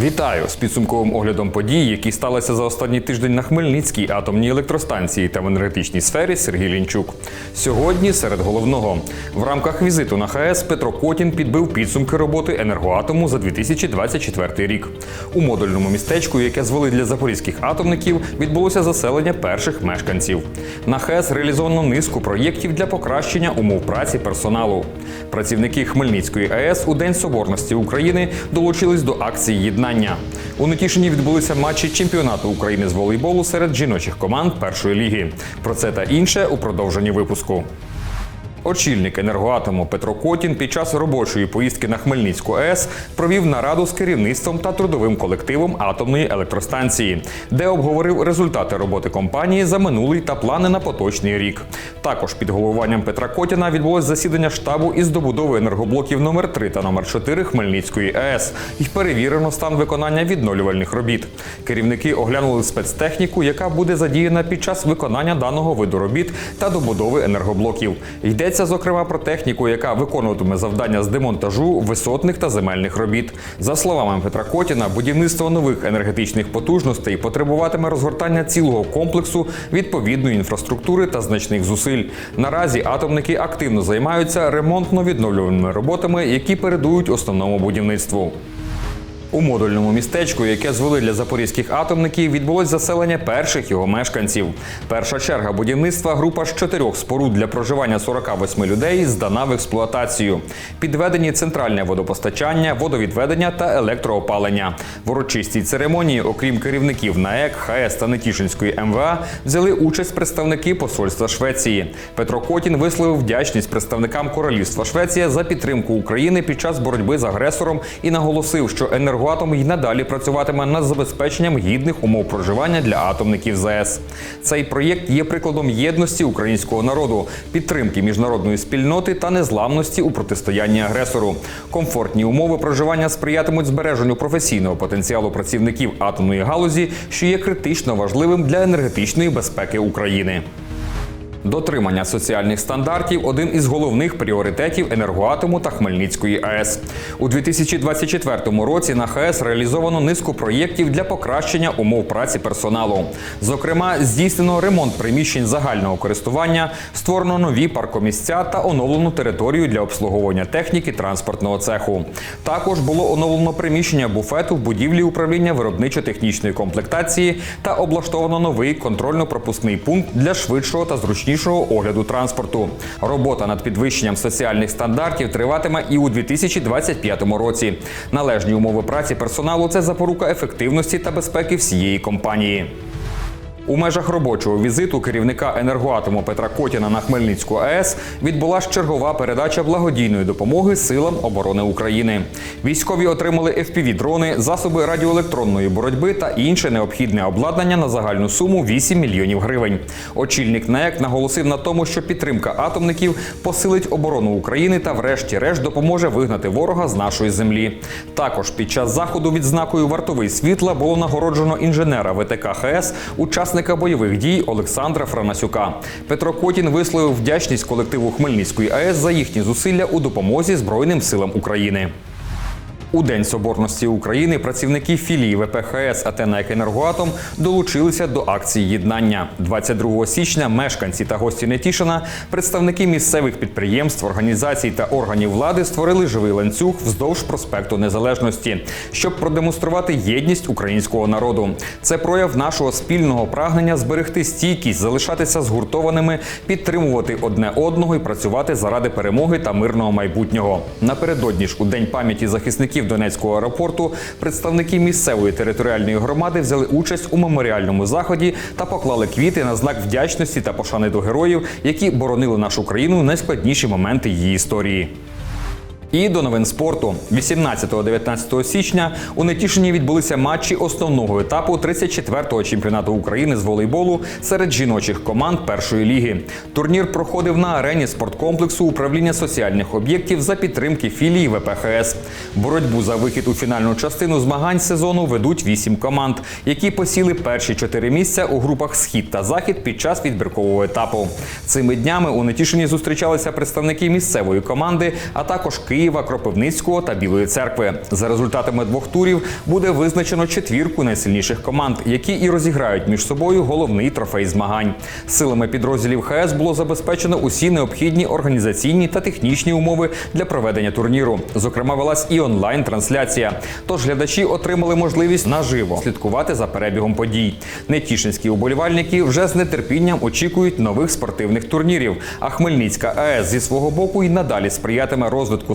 Вітаю з підсумковим оглядом подій, які сталися за останній тиждень на Хмельницькій атомній електростанції та в енергетичній сфері Сергій Лінчук. Сьогодні серед головного в рамках візиту на ХАЕС Петро Котін підбив підсумки роботи енергоатому за 2024 рік. У модульному містечку, яке звели для запорізьких атомників, відбулося заселення перших мешканців. На ХАЕС реалізовано низку проєктів для покращення умов праці персоналу. Працівники Хмельницької АЕС у День Соборності України долучились до акції єднання. У Нетішині відбулися матчі чемпіонату України з волейболу серед жіночих команд першої ліги. Про це та інше у продовженні випуску. Очільник енергоатому Петро Котін під час робочої поїздки на Хмельницьку АЕС провів нараду з керівництвом та трудовим колективом атомної електростанції, де обговорив результати роботи компанії за минулий та плани на поточний рік. Також під головуванням Петра Котіна відбулось засідання штабу із добудови енергоблоків номер 3 та номер 4 Хмельницької АЕС і перевірено стан виконання відновлювальних робіт. Керівники оглянули спецтехніку, яка буде задіяна під час виконання даного виду робіт та добудови енергоблоків. Йдеться зокрема про техніку, яка виконуватиме завдання з демонтажу висотних та земельних робіт. За словами Петра Котіна, будівництво нових енергетичних потужностей потребуватиме розгортання цілого комплексу відповідної інфраструктури та значних зусиль. Наразі атомники активно займаються ремонтно-відновлювальними роботами, які передують основному будівництву. У модульному містечку, яке звели для запорізьких атомників, відбулось заселення перших його мешканців. Перша черга будівництва група з чотирьох споруд для проживання 48 людей здана в експлуатацію. Підведені центральне водопостачання, водовідведення та електроопалення. В урочистій церемонії, окрім керівників НАЕК, ХАЕС та Нетішинської МВА, взяли участь представники посольства Швеції. Петро Котін висловив вдячність представникам Королівства Швеція за підтримку України під час боротьби з агресором і наголосив, що енергоатом й надалі працюватиме над забезпеченням гідних умов проживання для атомників ЗАЕС. Цей проєкт є прикладом єдності українського народу, підтримки міжнародної спільноти та незламності у протистоянні агресору. Комфортні умови проживання сприятимуть збереженню професійного потенціалу працівників атомної галузі, що є критично важливим для енергетичної безпеки України. Дотримання соціальних стандартів один із головних пріоритетів енергоатому та Хмельницької АЕС. У 2024 році на ХАЕС реалізовано низку проєктів для покращення умов праці персоналу. Зокрема, здійснено ремонт приміщень загального користування, створено нові паркомісця та оновлену територію для обслуговування техніки транспортного цеху. Також було оновлено приміщення буфету в будівлі управління виробничо-технічної комплектації та облаштовано новий контрольно-пропускний пункт для швидшого та зручнішого огляду транспорту. Робота над підвищенням соціальних стандартів триватиме і у 2025 році. Належні умови праці персоналу це запорука ефективності та безпеки всієї компанії. У межах робочого візиту керівника енергоатому Петра Котіна на Хмельницьку АЕС відбулася чергова передача благодійної допомоги силам оборони України. Військові отримали FPV-дрони, засоби радіоелектронної боротьби та інше необхідне обладнання на загальну суму 8 мільйонів гривень. Очільник НАЕК наголосив на тому, що підтримка атомників посилить оборону України та, врешті-решт, допоможе вигнати ворога з нашої землі. Також під час заходу відзнакою вартовий світла було нагороджено інженера ВТК ХС, учасника бойових дій Олександра Франасюка. Петро Котін висловив вдячність колективу Хмельницької АЕС за їхні зусилля у допомозі Збройним силам України. У День Соборності України працівники філії ВПХС Атена Енергоатом долучилися до акції єднання. 22 січня мешканці та гості Нетішина, представники місцевих підприємств, організацій та органів влади створили живий ланцюг вздовж проспекту Незалежності, щоб продемонструвати єдність українського народу. Це прояв нашого спільного прагнення зберегти стійкість, залишатися згуртованими, підтримувати одне одного і працювати заради перемоги та мирного майбутнього. Напередодні ж у день пам'яті захисників Донецького аеропорту представники місцевої територіальної громади взяли участь у меморіальному заході та поклали квіти на знак вдячності та пошани до героїв, які боронили нашу країну в найскладніші моменти її історії. І до новин спорту 18-19 січня у Нетішині відбулися матчі основного етапу 34-го чемпіонату України з волейболу серед жіночих команд першої ліги. Турнір проходив на арені спорткомплексу управління соціальних об'єктів за підтримки філії ВПХС. Боротьбу за вихід у фінальну частину змагань сезону ведуть вісім команд, які посіли перші чотири місця у групах Схід та Захід під час відбіркового етапу. Цими днями у Нетішині зустрічалися представники місцевої команди, а також Київ. Києва, Кропивницького та Білої церкви. За результатами двох турів буде визначено четвірку найсильніших команд, які і розіграють між собою головний трофей змагань. Силами підрозділів ХС було забезпечено усі необхідні організаційні та технічні умови для проведення турніру. Зокрема, велась і онлайн-трансляція. Тож глядачі отримали можливість наживо слідкувати за перебігом подій. Нетішинські уболівальники вже з нетерпінням очікують нових спортивних турнірів. А Хмельницька АЕС зі свого боку й надалі сприятиме розвитку